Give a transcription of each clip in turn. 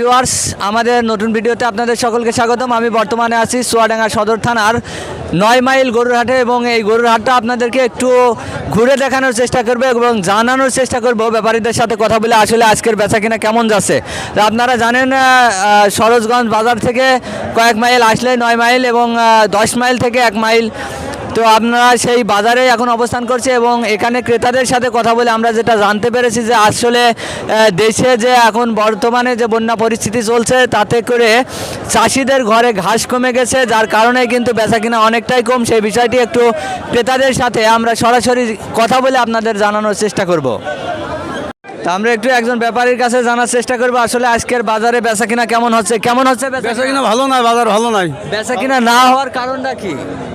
Viewers, আমাদের নতুন ভিডিওতে আপনাদের সকলকে স্বাগতম। আমি বর্তমানে আছি চুয়াডাঙ্গা সদর থানার নয় মাইল গরুর হাটে এবং এই গরুর হাটটা আপনাদেরকে একটু ঘুরে দেখানোর চেষ্টা করবে এবং জানানোর চেষ্টা করব ব্যাপারীদের সাথে কথা বলে আসলে আজকের বেচা কিনা কেমন যাচ্ছে। তো আপনারা জানেন সরোজগঞ্জ বাজার থেকে কয়েক মাইল আসলে নয় মাইল এবং দশ মাইল থেকে এক মাইল। তো আপনারা সেই বাজারে এখন অবস্থান করছে এবং এখানে ক্রেতাদের সাথে কথা বলে আমরা যেটা জানতে পেরেছি যে আসলে দেশে যে এখন বর্তমানে যে বন্যা পরিস্থিতি চলছে, তাতে করে চাষিদের ঘরে ঘাস কমে গেছে, যার কারণে কিন্তু বেচা কিনা অনেকটাই কম। সেই বিষয়টি একটু ক্রেতাদের সাথে আমরা সরাসরি কথা বলে আপনাদের জানানোর চেষ্টা করব। তা আমরা একটু একজন ব্যাপারীর কাছে জানার চেষ্টা করব আসলে আজকের বাজারে বেচা কিনা কেমন হচ্ছে? কেমন হচ্ছে বেচা কিনা? ভালো নয় বাজার ভালো নয় বেচা কিনা না হওয়ার কারণটা কি?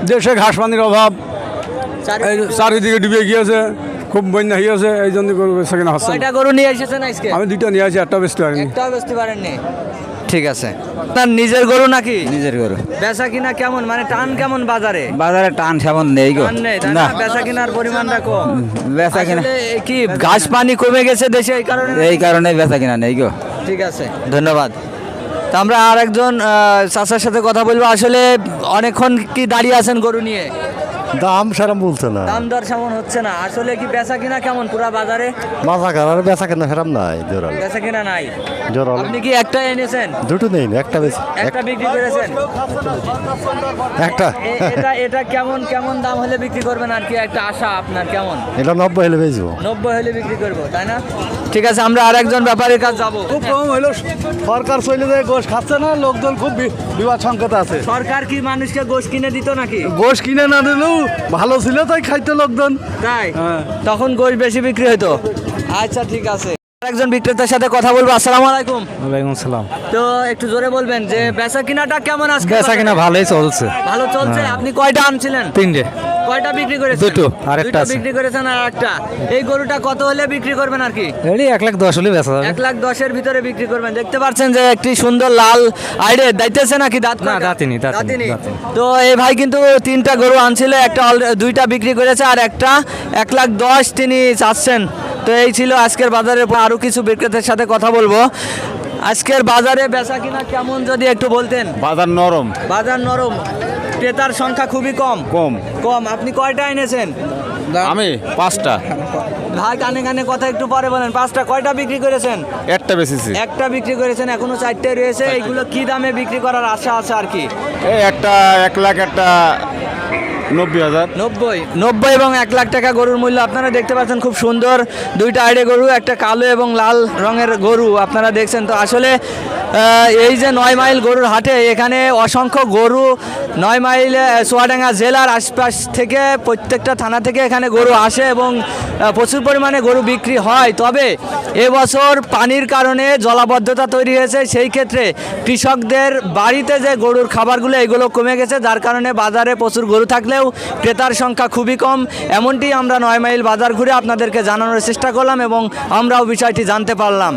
দেশে ঘাস পানির অভাব চারিদিকে ডুবে গিয়েছে খুব বন্যা হয়েছে এই জন্য গরু বেচা কিনা হচ্ছে। কয়টা গরু নিয়ে এসেছেন আজকে? আমি দুইটা নিয়ে আসি একটা বেচতে পারিনি। একটা বেচতে পারেননি। ঠিক আছে। আপনার নিজের গরু নাকি? নিজের গরু। বেচা কিনা কেমন? মানে টান কেমন বাজারে? বাজারে টান সেমন নেই গো। না? বেচা কিনার পরিমাণটা কম। বেচা কিনা কি ঘাস পানি কমে গেছে দেশে এই কারণে এই কারণে বেচা কিনা নেই গো। ঠিক আছে। ধন্যবাদ। তা আমরা আর একজন চাচার সাথে কথা বলব। আসলে অনেকক্ষণ কি দাঁড়িয়ে আছেন গরু নিয়ে? দাম সেরকম বলছে না। দাম দর সেমন হচ্ছে না। আসলে কি বেচা কিনা কেমন পুরা বাজারে? মাথা খারাপ বেচা কেনা সেরকম নাই জোরাল। বেচা কিনা নাই। জোরাল। আপনি কি একটা এনেছেন? দুটো নেই একটা বেশি একটা বিক্রি করেছেন? একটা। এটা এটা কেমন কেমন দাম হলে বিক্রি করবেন? আর কি একটা আশা আপনার কেমন? এটা নব্বই হলে বেচবো। নব্বই হলে বিক্রি করব তাই না? ঠিক আছে আমরা আর একজন ব্যাপারীর কাছে যাব। খুব কম হইল সরকার চলে যায় গোশ খাচ্ছে না লোকজন খুব বিবাদ সংকট আছে। সরকার কি মানুষকে গোশ কিনে দিত নাকি? গোশ কিনে না দিলেও ভালো ছিল তাই খাইতো লোকজন। তাই? হ্যাঁ। তখন গোশ বেশি বিক্রি হইতো। আচ্ছা ঠিক আছে। একজন বিক্রেতার সাথে কথা বলব। আসসালামু আলাইকুম। ওয়ালাইকুম সালাম তো একটু জোরে বলবেন যে বেচা কিনাটা কেমন আছে বেচা কিনা ভালোই চলছে। ভালো চলছে? আপনি কয়টা আনছিলেন? তিনটে। কয়টা বিক্রি করেছেন? দুটো, আর একটা। বিক্রি করেছেন আর একটা। এই গরুটা কত হলে বিক্রি করবেন আর কি? এডি এক লাখ দশ হলে বেচা যাবে। এক লাখ দশের ভিতরে বিক্রি করবেন। দেখতে পাচ্ছেন যে একটি সুন্দর লাল আইডে দাইতেছে নাকি দাঁত না, দাঁতিনি, দাঁতিনি। তো এই ভাই কিন্তু তিনটা গরু আনছিল একটা দুইটা বিক্রি করেছে আর একটা এক লাখ দশ তিনি চাচ্ছেন। তো এই ছিল আজকের বাজারে। আরও কিছু বিক্রেতার সাথে কথা বলব। আজকের বাজারে বেচা কিনা কেমন যদি একটু বলতেন? বাজার নরম। বাজার নরম। ক্রেতার সংখ্যা খুবই কম। কম। কম। আপনি কয়টা এনেছেন? আমি পাঁচটা। ভাই কানে কানে কথা একটু পরে বলেন। পাঁচটা কয়টা বিক্রি করেছেন? একটা বেচেছি। একটা বিক্রি করেছেন এখনও চারটে রয়েছে। এইগুলো কি দামে বিক্রি করার আশা আছে আর কি? এই একটা এক লাখ একটা নব্বই এবং এক লাখ টাকা গরুর মূল্য আপনারা দেখতে পাচ্ছেন খুব সুন্দর। দুইটা আইডে গরু একটা কালো এবং লাল রঙের গরু আপনারা দেখছেন। তো আসলে এই যে নয় মাইল গরুর হাটে এখানে অসংখ্য গরু নয় মাইল আহ, চুয়াডাঙ্গা জেলার আশপাশ থেকে প্রত্যেকটা থানা থেকে এখানে গরু আসে এবং প্রচুর পরিমাণে গরু বিক্রি হয়। তবে এবছর পানির কারণে জলাবদ্ধতা তৈরি হয়েছে। সেই ক্ষেত্রে কৃষকদের বাড়িতে যে গরুর খাবারগুলো এগুলো কমে গেছে। যার কারণে বাজারে প্রচুর গরু থাকলেও ক্রেতার সংখ্যা খুবই কম। এমনটি আমরা নয় মাইল বাজার ঘুরে আপনাদেরকে জানানোর চেষ্টা করলাম এবং আমরাও বিষয়টি জানতে পারলাম।